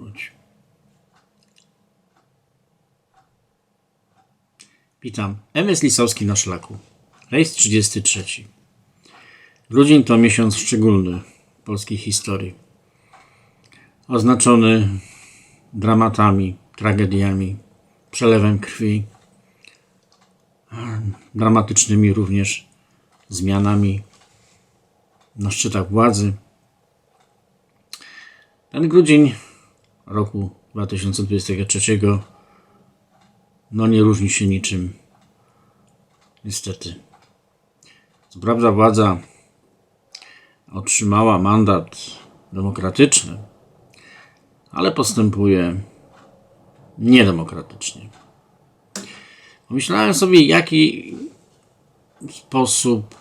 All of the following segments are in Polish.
Wróć. Witam. MS Lisowski na szlaku. Rejs 33. Grudzień to miesiąc szczególny polskiej historii. Oznaczony dramatami, tragediami, przelewem krwi, dramatycznymi również zmianami na szczytach władzy. Ten grudzień roku 2023 no nie różni się niczym. Niestety. Co prawda władza otrzymała mandat demokratyczny, ale postępuje niedemokratycznie. Pomyślałem sobie, jaki sposób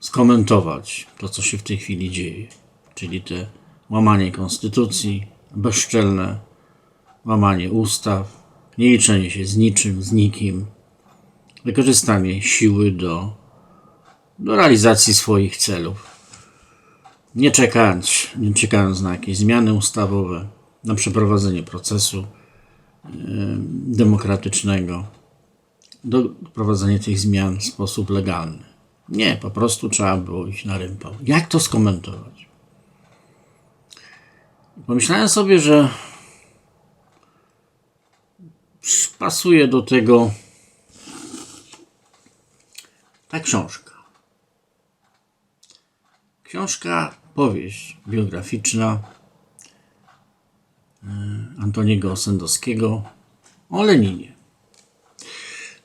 skomentować to, co się w tej chwili dzieje, czyli te łamanie konstytucji, bezczelne łamanie ustaw, nie liczenie się z niczym, z nikim, wykorzystanie siły do, do realizacji swoich celów. Nie czekając, nie czekając na jakieś zmiany ustawowe, na przeprowadzenie procesu yy, demokratycznego, doprowadzenie tych zmian w sposób legalny. Nie, po prostu trzeba było iść na rympał. Jak to skomentować? Pomyślałem sobie, że pasuje do tego ta książka. Książka, powieść biograficzna e, Antoniego Sendowskiego o Leninie.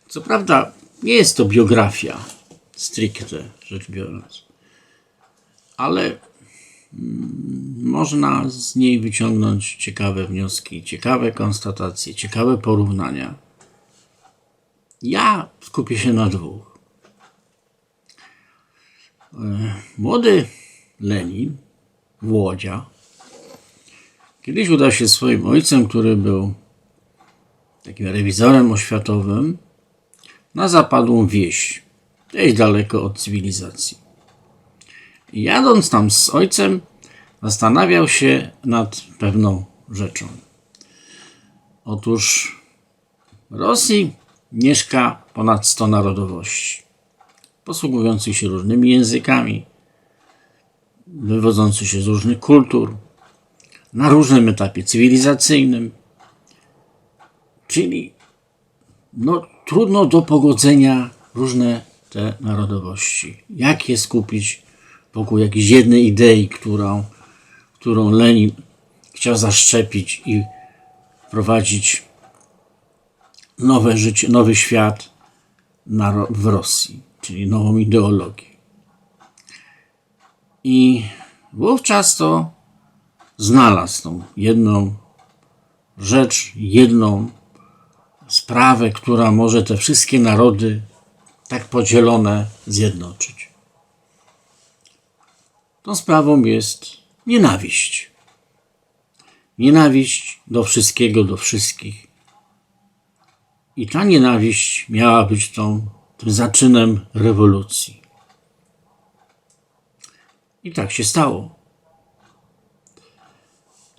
Co prawda, nie jest to biografia stricte rzecz biorąc, ale można z niej wyciągnąć ciekawe wnioski, ciekawe konstatacje, ciekawe porównania. Ja skupię się na dwóch. E, młody Lenin, Włodzia, kiedyś udał się swoim ojcem, który był takim rewizorem oświatowym, na zapadłą wieś, gdzieś daleko od cywilizacji. I jadąc tam z ojcem, zastanawiał się nad pewną rzeczą. Otóż w Rosji mieszka ponad 100 narodowości, posługujących się różnymi językami, wywodzących się z różnych kultur, na różnym etapie cywilizacyjnym. Czyli no, trudno do pogodzenia różne te narodowości. Jak je skupić wokół jakiejś jednej idei, którą, którą Lenin chciał zaszczepić i wprowadzić nowe życie, nowy świat w Rosji, czyli nową ideologię. I wówczas to znalazł tą jedną rzecz, jedną sprawę, która może te wszystkie narody tak podzielone zjednoczyć. Tą sprawą jest nienawiść. Nienawiść do wszystkiego, do wszystkich. I ta nienawiść miała być tą, tym zaczynem rewolucji. I tak się stało.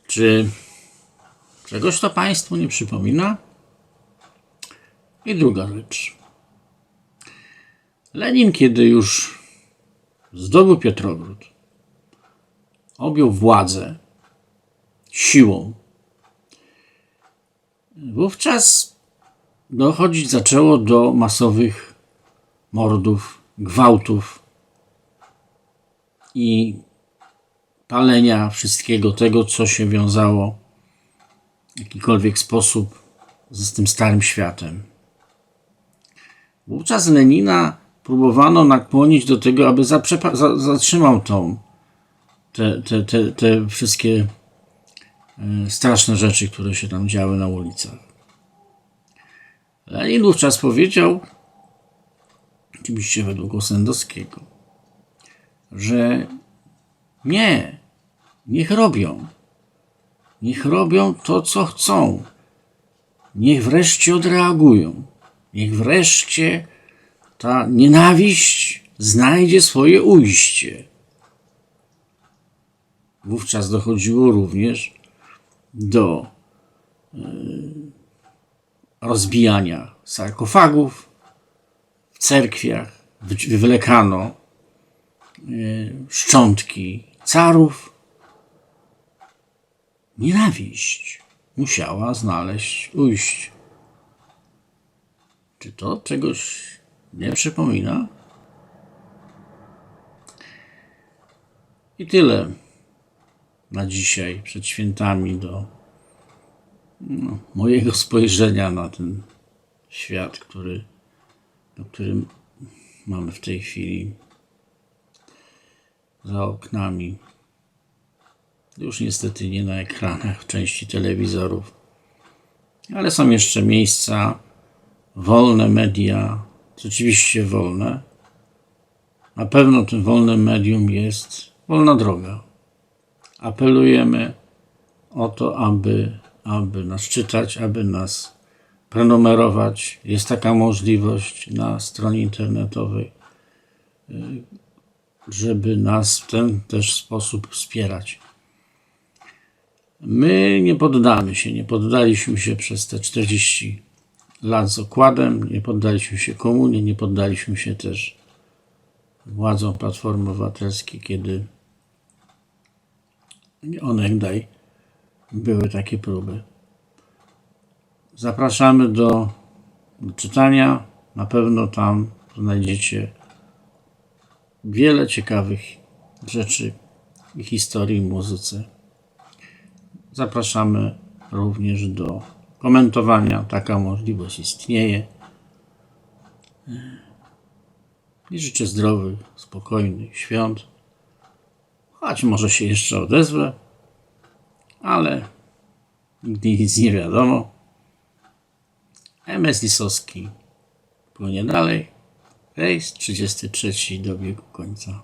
Czy czegoś to Państwu nie przypomina? I druga rzecz. Lenin, kiedy już zdobył Piotrogród, objął władzę siłą, wówczas dochodzić zaczęło do masowych mordów, gwałtów i palenia wszystkiego tego, co się wiązało w jakikolwiek sposób z tym starym światem. Wówczas Lenina próbowano nakłonić do tego, aby zatrzymał tą te, te, te, te wszystkie e, straszne rzeczy, które się tam działy na ulicach. Lenin wówczas powiedział, oczywiście według Osendowskiego, że nie, niech robią. Niech robią to, co chcą. Niech wreszcie odreagują. Niech wreszcie ta nienawiść znajdzie swoje ujście. Wówczas dochodziło również do e, rozbijania sarkofagów w cerkwiach, wy- wywlekano e, szczątki carów. Nienawiść musiała znaleźć ujście. Czy to czegoś nie przypomina? I tyle na dzisiaj, przed świętami, do no, mojego spojrzenia na ten świat, który, do którym mamy w tej chwili za oknami. Już niestety nie na ekranach części telewizorów, ale są jeszcze miejsca, wolne media, rzeczywiście wolne. Na pewno tym wolnym medium jest wolna droga. Apelujemy o to, aby, aby nas czytać, aby nas prenumerować. Jest taka możliwość na stronie internetowej, y, żeby nas w ten też sposób wspierać. My nie poddamy się, nie poddaliśmy się przez te 40 lat z okładem, nie poddaliśmy się komunie, nie poddaliśmy się też władzom Platformy Obywatelskiej, kiedy onegdaj były takie próby. Zapraszamy do, czytania. Na pewno tam znajdziecie wiele ciekawych rzeczy i historii w muzyce. Zapraszamy również do komentowania. Taka możliwość istnieje. I życzę zdrowych, spokojnych świąt. Choć może się jeszcze odezwę, ale nigdy nic nie wiadomo. MS Lisowski płynie dalej. Rejs 33 dobiegł końca.